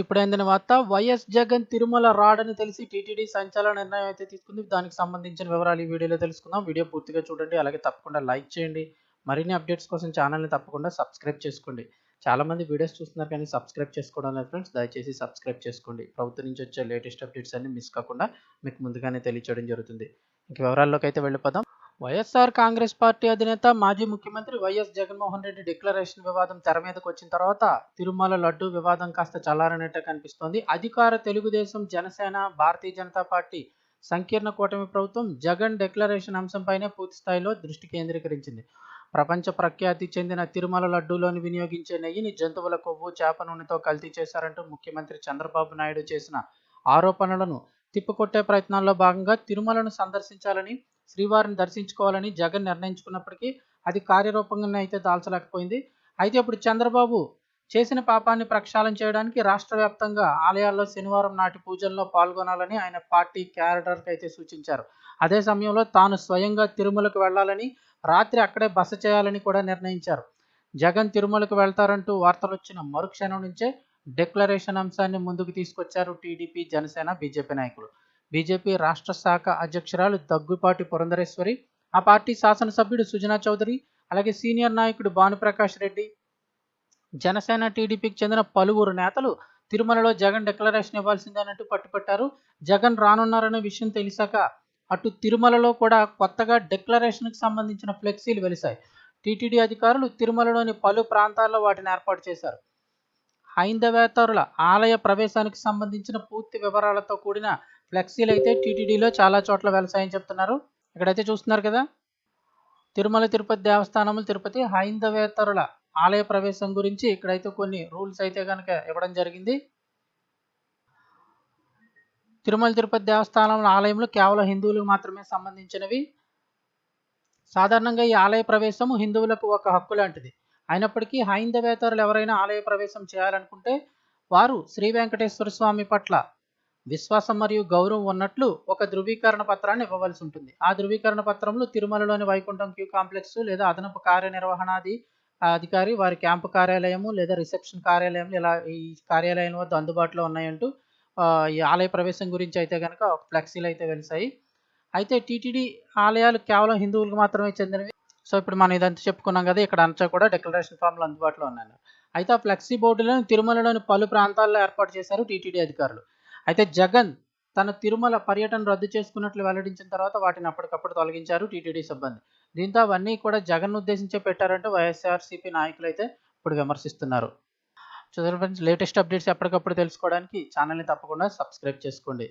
ఇప్పుడు అందిన వార్త. వైఎస్ జగన్ తిరుమల రాడని తెలిసి టీటీడీ సంచలన నిర్ణయం అయితే తీసుకుంది. దానికి సంబంధించిన వివరాలు ఈ వీడియోలో తెలుసుకుందాం. వీడియో పూర్తిగా చూడండి. అలాగే తప్పకుండా లైక్ చేయండి. మరిన్ని అప్డేట్స్ కోసం ఛానల్ని తప్పకుండా సబ్స్క్రైబ్ చేసుకోండి. చాలా మంది వీడియోస్ చూస్తున్నారు కానీ సబ్స్క్రైబ్ చేసుకోవడం లేదు ఫ్రెండ్స్. దయచేసి సబ్స్క్రైబ్ చేసుకోండి. ప్రభుత్వం నుంచి వచ్చే లేటెస్ట్ అప్డేట్స్ అన్ని మిస్ కాకుండా మీకు ముందుగానే తెలియచేయడం జరుగుతుంది. ఇంక వివరాల్లోకి అయితే వెళ్ళిపోదాం. వైఎస్ఆర్ కాంగ్రెస్ పార్టీ అధినేత మాజీ ముఖ్యమంత్రి వైఎస్ జగన్మోహన్ రెడ్డి డిక్లరేషన్ వివాదం తెర మీదకు వచ్చిన తర్వాత తిరుమల లడ్డు వివాదం కాస్త చల్లారనట్టే కనిపిస్తోంది. అధికార తెలుగుదేశం జనసేన భారతీయ జనతా పార్టీ సంకీర్ణ కూటమి ప్రభుత్వం జగన్ డిక్లరేషన్ అంశంపైనే పూర్తి స్థాయిలో దృష్టి కేంద్రీకరించింది. ప్రపంచ ప్రఖ్యాతి చెందిన తిరుమల లడ్డూలోని వినియోగించే నెయ్యిని జంతువుల కొవ్వు చేప నూనెతో కల్తీ చేశారంటూ ముఖ్యమంత్రి చంద్రబాబు నాయుడు చేసిన ఆరోపణలను తిప్పికొట్టే ప్రయత్నాల్లో భాగంగా తిరుమలను సందర్శించాలని శ్రీవారిని దర్శించుకోవాలని జగన్ నిర్ణయించుకున్నప్పటికీ అది కార్యరూపంగానే అయితే దాల్చలేకపోయింది. అయితే ఇప్పుడు చంద్రబాబు చేసిన పాపాన్ని ప్రక్షాళన చేయడానికి రాష్ట్ర వ్యాప్తంగా ఆలయాల్లో శనివారం నాటి పూజల్లో పాల్గొనాలని ఆయన పార్టీ క్యాడర్కి అయితే సూచించారు. అదే సమయంలో తాను స్వయంగా తిరుమలకు వెళ్ళాలని రాత్రి అక్కడే బస చేయాలని కూడా నిర్ణయించారు. జగన్ తిరుమలకు వెళ్తారంటూ వార్తలు వచ్చిన మరుక్షణం నుంచే డిక్లరేషన్ అంశాన్ని ముందుకు తీసుకొచ్చారు టీడీపీ జనసేన బీజేపీ నాయకులు. బీజేపీ రాష్ట్ర శాఖ అధ్యక్షురాలు దగ్గుపాటి పురంధరేశ్వరి ఆ పార్టీ శాసనసభ్యుడు సుజనా చౌదరి అలాగే సీనియర్ నాయకుడు భానుప్రకాష్ రెడ్డి. జనసేన టీడీపీకి చెందిన పలువురు నేతలు తిరుమలలో జగన్ డిక్లరేషన్ ఇవ్వాల్సిందే అన్నట్టు పట్టుపట్టారు. జగన్ రానున్నారనే విషయం తెలిసాక అటు తిరుమలలో కూడా కొత్తగా డిక్లరేషన్కి సంబంధించిన ఫ్లెక్సీలు వెలిశాయి. టీటీడీ అధికారులు తిరుమలలోని పలు ప్రాంతాల్లో వాటిని ఏర్పాటు చేశారు. హైందవేతరుల ఆలయ ప్రవేశానికి సంబంధించిన పూర్తి వివరాలతో కూడిన ఫ్లెక్సీలు అయితే టీటీడీలో చాలా చోట్ల వెలసాయని చెప్తున్నారు. ఇక్కడైతే చూస్తున్నారు కదా తిరుమల తిరుపతి దేవస్థానములు తిరుపతి హైందవేతరుల ఆలయ ప్రవేశం గురించి ఇక్కడైతే కొన్ని రూల్స్ అయితే కనుక ఇవ్వడం జరిగింది. తిరుమల తిరుపతి దేవస్థానముల ఆలయంలో కేవలం హిందువులకు మాత్రమే సంబంధించినవి. సాధారణంగా ఈ ఆలయ ప్రవేశము హిందువులకు ఒక హక్కు లాంటిది. అయినప్పటికీ హైందవేతరులు ఎవరైనా ఆలయ ప్రవేశం చేయాలనుకుంటే వారు శ్రీ వెంకటేశ్వర స్వామి పట్ల విశ్వాసం మరియు గౌరవం ఉన్నట్లు ఒక ధృవీకరణ పత్రాన్ని ఇవ్వవలసి ఉంటుంది. ఆ ధృవీకరణ పత్రంలో తిరుమలలోని వైకుంఠం క్యూ కాంప్లెక్స్ లేదా అదనపు కార్యనిర్వహణాది అధికారి వారి క్యాంపు కార్యాలయము లేదా రిసెప్షన్ కార్యాలయం ఇలా ఈ కార్యాలయం వద్ద అందుబాటులో ఉన్నాయంటూ ఈ ఆలయ ప్రవేశం గురించి అయితే కనుక ఫ్లెక్సీలు అయితే వెలిసాయి. అయితే టీటీడీ ఆలయాలు కేవలం హిందువులకు మాత్రమే చెందినవి. సో ఇప్పుడు మనం ఇదంతా చెప్పుకున్నాం కదా ఇక్కడ అంతా కూడా డిక్లరేషన్ ఫామ్లు అందుబాటులో ఉన్నాయి. అయితే ఆ ఫ్లెక్సీ బోర్డులను తిరుమలలోని పలు ప్రాంతాల్లో ఏర్పాటు చేశారు టీటీడీ అధికారులు. అయితే జగన్ తన తిరుమల పర్యటన రద్దు చేసుకున్నట్లు వెల్లడించిన తర్వాత వాటిని అప్పటికప్పుడు తొలగించారు టీటీడీ సిబ్బంది. దీంతో అవన్నీ కూడా జగన్ ఉద్దేశించే పెట్టారంటూ వైఎస్ఆర్సీపీ నాయకులు అయితే ఇప్పుడు విమర్శిస్తున్నారు. చూడండి ఫ్రెండ్స్ లేటెస్ట్ అప్డేట్స్ ఎప్పటికప్పుడు తెలుసుకోవడానికి ఛానల్ని తప్పకుండా సబ్స్క్రైబ్ చేసుకోండి.